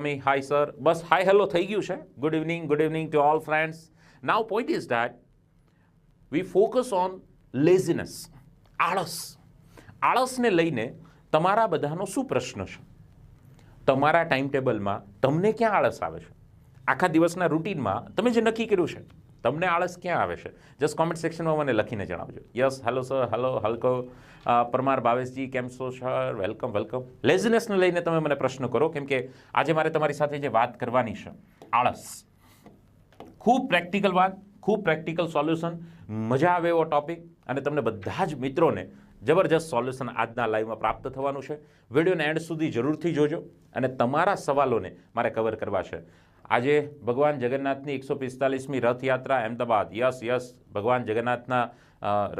me hi sir બસ hi hello થઈ ગયું છે. Good evening good evening to all friends now point is that we focus on laziness આળસ. આળસને લઈને તમારા બધાનો શું પ્રશ્ન છે? તમારા ટાઈમ ટેબલમાં તમને ક્યાં આળસ આવે છે? આખા દિવસના રૂટીનમાં તમે જે નક્કી કર્યું છે તમને આળસ ક્યાં આવે છે? જસ્ટ કોમેન્ટ સેક્શનમાં મને લખીને જણાવજો. યસ હેલો સર હેલો હલકો. પરમાર ભાવેશજી કેમ છો સર વેલકમ વેલકમ લેઝનેસને લઈને તમે મને પ્રશ્ન કરો, કેમ કે આજે મારે તમારી સાથે જે વાત કરવાની છે, આળસ. ખૂબ પ્રેક્ટિકલ વાત, ખૂબ પ્રેક્ટિકલ સોલ્યુશન મજા આવે એવો ટોપિક અને તમને બધા જ મિત્રોને જબરજસ્ત સોલ્યુશન આજના લાઈવમાં પ્રાપ્ત થવાનું છે. વિડીયોને એન્ડ સુધી જરૂરથી જોજો, અને તમારા સવાલોને મારે કવર કરવા છે. આજે ભગવાન જગન્નાથની એકસો પિસ્તાલીસમી રથયાત્રા, અમદાવાદ. યસ યસ, ભગવાન જગન્નાથના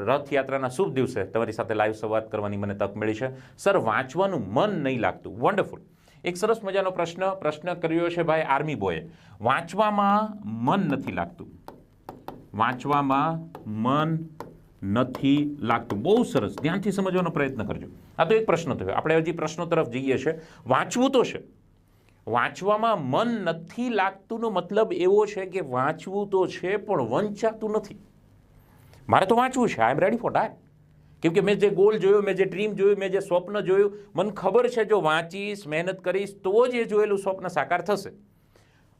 રથયાત્રાના શુભ દિવસે તમારી સાથે લાઈવ સંવાદ કરવાની મને તક મળી છે. સર, વાંચવાનું મન નહીં લાગતું. વન્ડરફુલ એક સરસ મજાનો પ્રશ્ન પ્રશ્ન કર્યો છે ભાઈ આર્મી બોયે. વાંચવામાં મન નથી લાગતું. વાંચવામાં મન નથી લાગતું. બહુ સરસ. ધ્યાનથી સમજવાનો પ્રયત્ન કરજો. આ તો એક પ્રશ્ન થયો. આપણે હજી પ્રશ્નો તરફ જઈએ છીએ. વાંચવું તો છે. વાંચવામાં મન નથી લાગતુંનો મતલબ એવો છે કે વાંચવું તો છે, પણ વંચાતું નથી. મારે તો વાંચવું છે. આઈ એમ રેડી ફોર ડાય કેમ કે મેં જે ગોલ જોયો, મેં જે ડ્રીમ જોયું, મેં જે સ્વપ્ન જોયું, મને ખબર છે જો વાંચીશ, મહેનત કરીશ, તો જ એ જોયેલું સ્વપ્ન સાકાર થશે.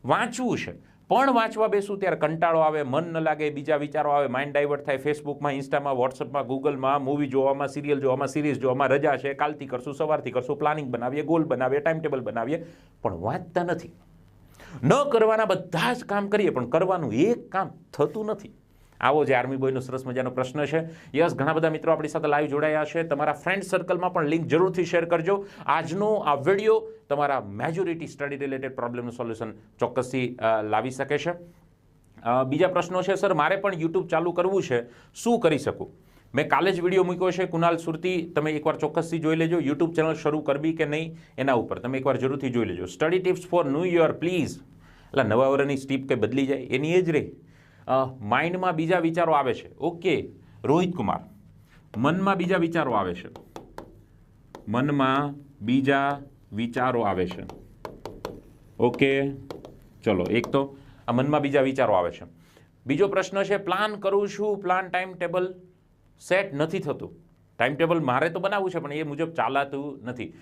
વાંચવું છે. પણ વાંચવા બેસું ત્યારે કંટાળો આવે, મન ન લાગે, બીજા વિચારો આવે માઇન્ડ ડાયવર્ટ થાય. ફેસબુકમાં ઇન્સ્ટામાં વોટ્સઅપમાં ગૂગલમાં મૂવી જોવામાં સિરિયલ જોવામાં સિરીઝ જોવામાં રજા છે. કાલથી કરશું, સવારથી કરશું પ્લાનિંગ બનાવીએ ગોલ બનાવીએ ટાઈમ ટેબલ બનાવીએ. પણ વાંચતા નથી. ન કરવાના બધા જ કામ કરીએ, પણ કરવાનું એક કામ થતું નથી. આવો જે આર્મી બોયનો સરસ મજાનો પ્રશ્ન છે. યસ, ઘણા બધા મિત્રો આપણી સાથે લાઈવ જોડાયા છે. તમારા ફ્રેન્ડ સર્કલમાં પણ લિંક જરૂરથી શેર કરજો. આજનો આ વીડિયો તમારા મેજોરિટી સ્ટડી રિલેટેડ પ્રોબ્લેમનું સોલ્યુશન ચોક્કસથી લાવી શકે છે. બીજા પ્રશ્નો છે, સર, મારે પણ યુટ્યુબ ચાલુ કરવું છે. શું કરી શકું? મેં કાલે જ વીડિયો મૂક્યો છે કુનાલ સુરતી. તમે એકવાર ચોક્કસથી જોઈ લેજો. યુટ્યુબ ચેનલ શરૂ કરવી કે નહીં, એના ઉપર. તમે એકવાર જરૂરથી જોઈ લેજો. Study tips for new year please એટલે નવા વર્ષની સ્ટીપ કંઈ બદલી જાય, એની એ જ રહે માઇન્ડમાં બીજા વિચારો આવે છે. ઓકે, રોહિત કુમાર. મનમાં બીજા વિચારો આવે છે. મનમાં બીજા વિચારો આવે છે. ઓકે, ચલો, એક તો આ મનમાં બીજા વિચારો આવે છે. બીજો પ્રશ્ન છે પ્લાન કરું છું પ્લાન ટાઈમ ટેબલ સેટ નથી થતું. ટાઈમ ટેબલ મારે તો બનાવવું છે, પણ એ મુજબ ચાલાતું નથી.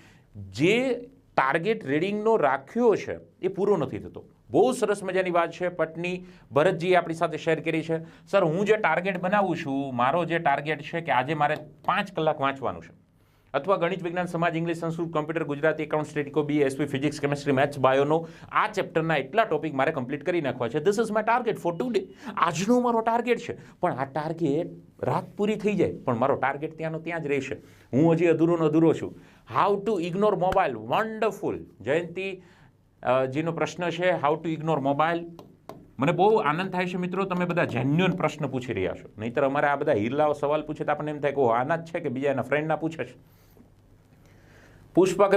જે ટાર્ગેટ રીડિંગનો રાખ્યો છે, એ પૂરો નથી થતો. બહુ સરસ મજાની વાત છે. પટની ભરતજીએ આપણી સાથે શેર કરી છે. સર, હું જે ટાર્ગેટ બનાવું છું, મારો જે ટાર્ગેટ છે કે આજે મારે પાંચ કલાક વાંચવાનું છે. અથવા ગણિત વિજ્ઞાન, સમાજ, English, Sanskrit, computer, Gujarati account સ્ટેટિકો B SP physics, chemistry, maths, બાયોનો આ ચેપ્ટરના એટલા ટોપિક મારે કમ્પ્લીટ કરી નાખવા છે. This is my target for today આજનો મારો ટાર્ગેટ છે. પણ આ ટાર્ગેટ રાત પૂરી થઈ જાય. પણ મારો ટાર્ગેટ ત્યાંનો ત્યાં જ રહેશે. હું હજી અધૂરોનો અધૂરો છું. How to ignore mobile wonderful Jayanti જીનો પ્રશ્ન છે હાઉ ટુ ઇગ્નોર મોબાઈલ મને બહુ આનંદ થાય છે મિત્રો, તમે બધા જેન્યુઅન પ્રશ્ન પૂછી રહ્યા છો. નહીતર અમારે આ બધા હિરલાઓ સવાલ પૂછે તો આપણને એમ થાય કે આના જ છે કે બીજા એના ફ્રેન્ડના પૂછે છે? પુષ્પા